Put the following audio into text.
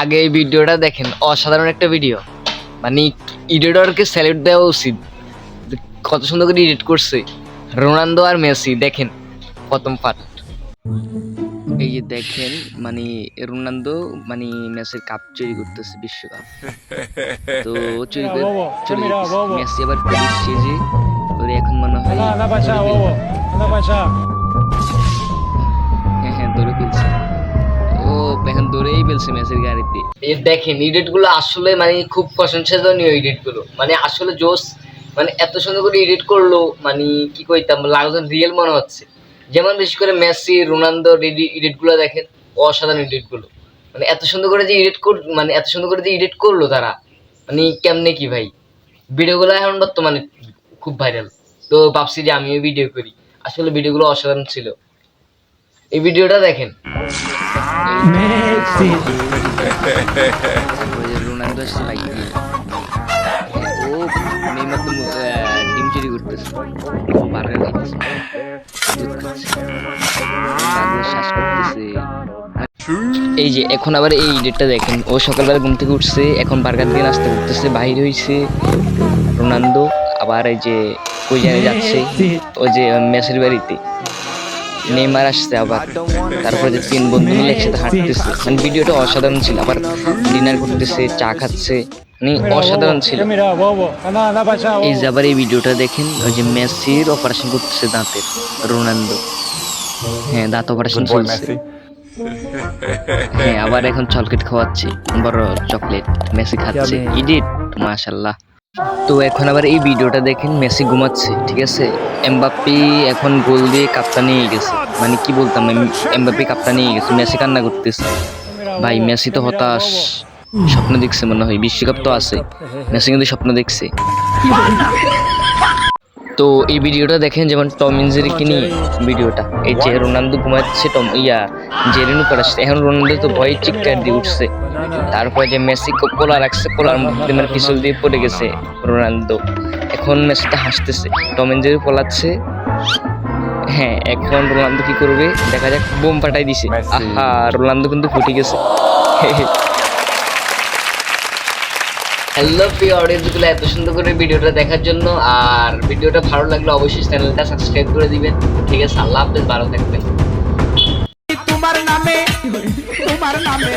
আগে এই ভিডিওটা দেখেন অসাধারণ একটা ভিডিও মানে এডিটরকে স্যালুট দেওয়া উচিত। কত সুন্দর করে এডিট করছে। রোনালদো আর মেসি দেখেন প্রথম পার্ট এই যে দেখেন মানে রোনালদো মানে মেসির কাপ চুরি করতেছে বিশ্বকাপ। তো চুরি করে চলে মেসি আবার পুলিশ এখন মনে হয় ফেলছে মেসের গাড়িতে দেখেন এডিটগুলো আসলে মানে খুব প্রশংসনীয় এডিটগুলো মানে আসলে জোস মানে এত সুন্দর করে এডিট করল মানে কি কইতাম লাগতো রিয়েল মনে হচ্ছে। যেমন বিশেষ করে মেসি, রোনালদো এডিটগুলো দেখেন, অসাধারণ এডিটগুলো মানে এত সুন্দর করে যে এডিট কর মানে এত সুন্দর করে যে এডিট করল তারা মানে কেমনে কি ভাই? ভিডিওগুলো এখন বর্তমানে খুব ভাইরাল তো ভাবছি যে আমিও ভিডিও করি। আসলে ভিডিওগুলো অসাধারণ ছিল। এই ভিডিওটা দেখেন। Messi. রোনালদো আসছে বাইক দিয়ে ও নেইমার তো ডিম চুরি করতেছে বার্গার খাইতেছে দুধ খাচ্ছে তারপরে শ্বাস করতেছে এই যে এখন আবার এই ডেটটা দেখেন। ও সকালবেলা ঘুম থেকে উঠছে এখন বার্গার দিয়ে নাস্তা করতেছে বাইরে হইছে রোনালদো আবার এই যে কই জানে যাচ্ছে ও যে মেসের বাড়িতে। নেইমার আসছে আবার। তারপরে যে তিন বন্ধু মিলে একসাথে হাঁটতেছে। মানে ভিডিওটা অসাধারণ ছিল। আবার ডিনার করতেছে চা খাচ্ছে। মানে অসাধারণ ছিল। এই যে আবার এই ভিডিওটা দেখেন ওই যে মেসির অপারেশন করতেছে দাঁতের রোনালদো। হ্যাঁ দাঁত অপারেশন চলছে। হ্যাঁ আবার এখন চকলেট খাওয়াচ্ছে বড় চকলেট মেসি খাচ্ছে। ইডিট মাশাল্লাহ তো এখন আবার এই ভিডিওটা দেখেন মেসি ঘুমাচ্ছে, ঠিক আছে? এমবাপ্পি এখন গোল দিয়ে কাপটা নিয়ে গেছে। মানে কি বলতাম, এম- এমবাপ্পি কাপটা নিয়ে গেছে, মেসি কান্না করতেছে। ভাই, মেসি তো হতাশ। স্বপ্ন দেখছে মনে হয়, বিশ্বকাপ তো আছে। মেসি কিন্তু স্বপ্ন দেখছে। তো এই ভিডিওটা দেখেন যেমন টম ইনজেরিকে নিয়ে ভিডিওটা। এই যে রোনালদো ঘুমাচ্ছে টম ইয়া জেরিনু পড়াচ্ছে। এখন রোনালদো তো ভয় চিৎকার দিয়ে উঠছে। তারপরে যে মেসি কোলা রাখছে কোলার মধ্যে মানে পিছল দিয়ে পড়ে গেছে রোনালদো। এখন মেসিটা হাসতেছে। টম ইনজেরি পলাচ্ছে। হ্যাঁ এখন রোনালদো কি করবে? দেখা যাক বোম ফাটাই দিছে। আহা রোনালদো কিন্তু ফুটে গেছে। হ্যালো প্রিয় অডিয়েন্সগুলো এত সুন্দর করে ভিডিওটা দেখার জন্য, আর ভিডিওটা ভালো লাগলে অবশ্যই চ্যানেলটা সাবস্ক্রাইব করে দিবেন। ঠিক আছে, আল্লাহ হাফেজ, ভালো থাকবেন। তোমার নামে তোমার নামে।